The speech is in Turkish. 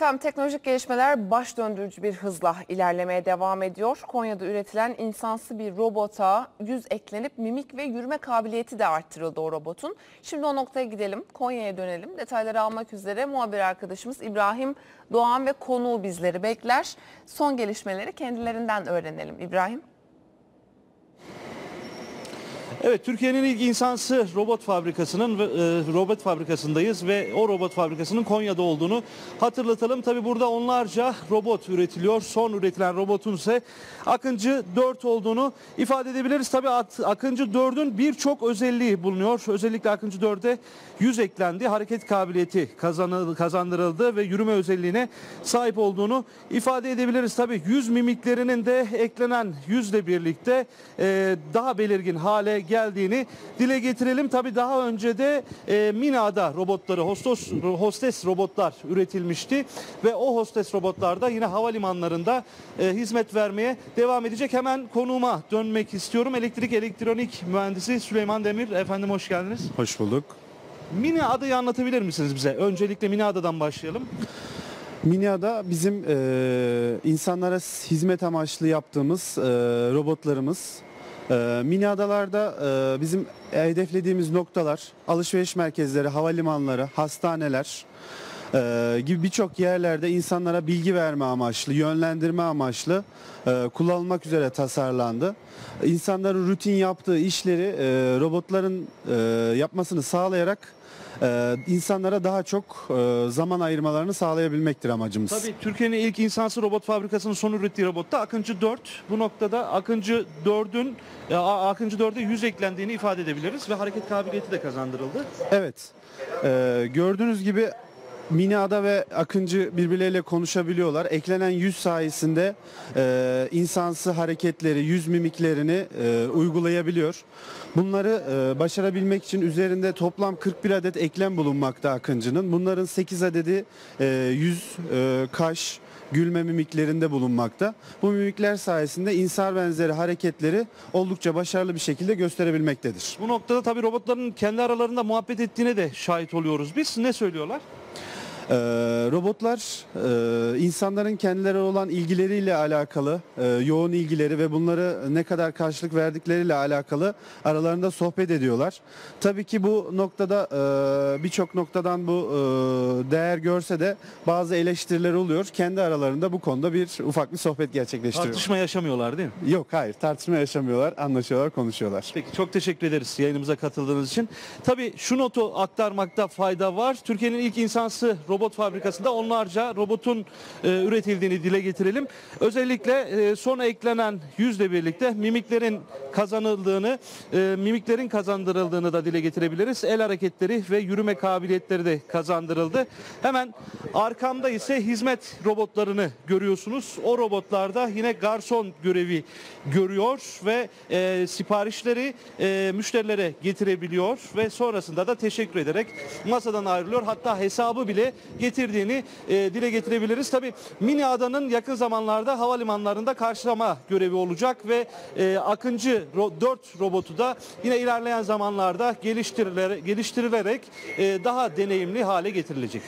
Efendim teknolojik gelişmeler baş döndürücü bir hızla ilerlemeye devam ediyor. Konya'da üretilen insansı bir robota yüz eklenip mimik ve yürüme kabiliyeti de arttırıldı o robotun. Şimdi o noktaya gidelim, Konya'ya dönelim. Detayları almak üzere muhabir arkadaşımız İbrahim Doğan ve konuğu bizleri bekler. Son gelişmeleri kendilerinden öğrenelim. İbrahim. Evet, Türkiye'nin ilk insansı robot fabrikasının e, robot fabrikasındayız ve o robot fabrikasının Konya'da olduğunu hatırlatalım. Tabi burada onlarca robot üretiliyor. Son üretilen robotun ise Akıncı 4 olduğunu ifade edebiliriz. Tabi Akıncı 4'ün birçok özelliği bulunuyor. Özellikle Akıncı 4'e 100 eklendi. Hareket kabiliyeti kazandırıldı ve yürüme özelliğine sahip olduğunu ifade edebiliriz. Tabi yüz mimiklerinin de eklenen yüzle birlikte e, daha belirgin hale geldiğini dile getirelim. Tabii daha önce de e, Mina'da robotları, hostos, hostes robotlar üretilmişti ve o hostes robotlar da yine havalimanlarında e, hizmet vermeye devam edecek. Hemen konuğuma dönmek istiyorum. Elektrik elektronik mühendisi Süleyman Demir. Efendim hoş geldiniz. Hoş bulduk. Mini adayı anlatabilir misiniz bize? Öncelikle Mini adadan başlayalım. Minia'da bizim e, insanlara hizmet amaçlı yaptığımız e, robotlarımız mini adalarda e, bizim hedeflediğimiz noktalar alışveriş merkezleri, havalimanları, hastaneler e, gibi birçok yerlerde insanlara bilgi verme amaçlı, yönlendirme amaçlı e, kullanılmak üzere tasarlandı. İnsanların rutin yaptığı işleri robotların yapmasını sağlayarak e, insanlara daha çok e, zaman ayırmalarını sağlayabilmektir amacımız. Tabii Türkiye'nin ilk insansı robot fabrikasının son ürettiği robot da Akıncı 4. Bu noktada Akıncı 4'ün e, Akıncı 4'e 100 eklendiğini ifade edebiliriz ve hareket kabiliyeti de kazandırıldı. Evet. Ee, gördüğünüz gibi Mini Ada ve Akıncı birbirleriyle konuşabiliyorlar. Eklenen yüz sayesinde e, insansı hareketleri, yüz mimiklerini e, uygulayabiliyor. Bunları e, başarabilmek için üzerinde toplam 41 adet eklem bulunmakta Akıncı'nın. Bunların 8 adedi e, yüz, e, kaş, gülme mimiklerinde bulunmakta. Bu mimikler sayesinde insan benzeri hareketleri oldukça başarılı bir şekilde gösterebilmektedir. Bu noktada tabii robotların kendi aralarında muhabbet ettiğine de şahit oluyoruz. Biz ne söylüyorlar? Ee, robotlar e, insanların kendileri olan ilgileriyle alakalı, e, yoğun ilgileri ve bunları ne kadar karşılık verdikleriyle alakalı aralarında sohbet ediyorlar. Tabii ki bu noktada e, birçok noktadan bu e, değer görse de bazı eleştiriler oluyor. Kendi aralarında bu konuda bir ufak bir sohbet gerçekleştiriyor. Tartışma yaşamıyorlar değil mi? Yok hayır tartışma yaşamıyorlar, anlaşıyorlar, konuşuyorlar. Peki çok teşekkür ederiz yayınımıza katıldığınız için. Tabii şu notu aktarmakta fayda var. Türkiye'nin ilk insansı robot robot fabrikasında onlarca robotun e, üretildiğini dile getirelim. Özellikle e, son eklenen yüzle birlikte mimiklerin kazanıldığını, e, mimiklerin kazandırıldığını da dile getirebiliriz. El hareketleri ve yürüme kabiliyetleri de kazandırıldı. Hemen arkamda ise hizmet robotlarını görüyorsunuz. O robotlarda yine garson görevi görüyor ve e, siparişleri e, müşterilere getirebiliyor ve sonrasında da teşekkür ederek masadan ayrılıyor. Hatta hesabı bile getirdiğini e, dile getirebiliriz. Tabi mini adanın yakın zamanlarda havalimanlarında karşılama görevi olacak ve e, Akıncı ro 4 robotu da yine ilerleyen zamanlarda geliştirilerek, geliştirilerek e, daha deneyimli hale getirilecek.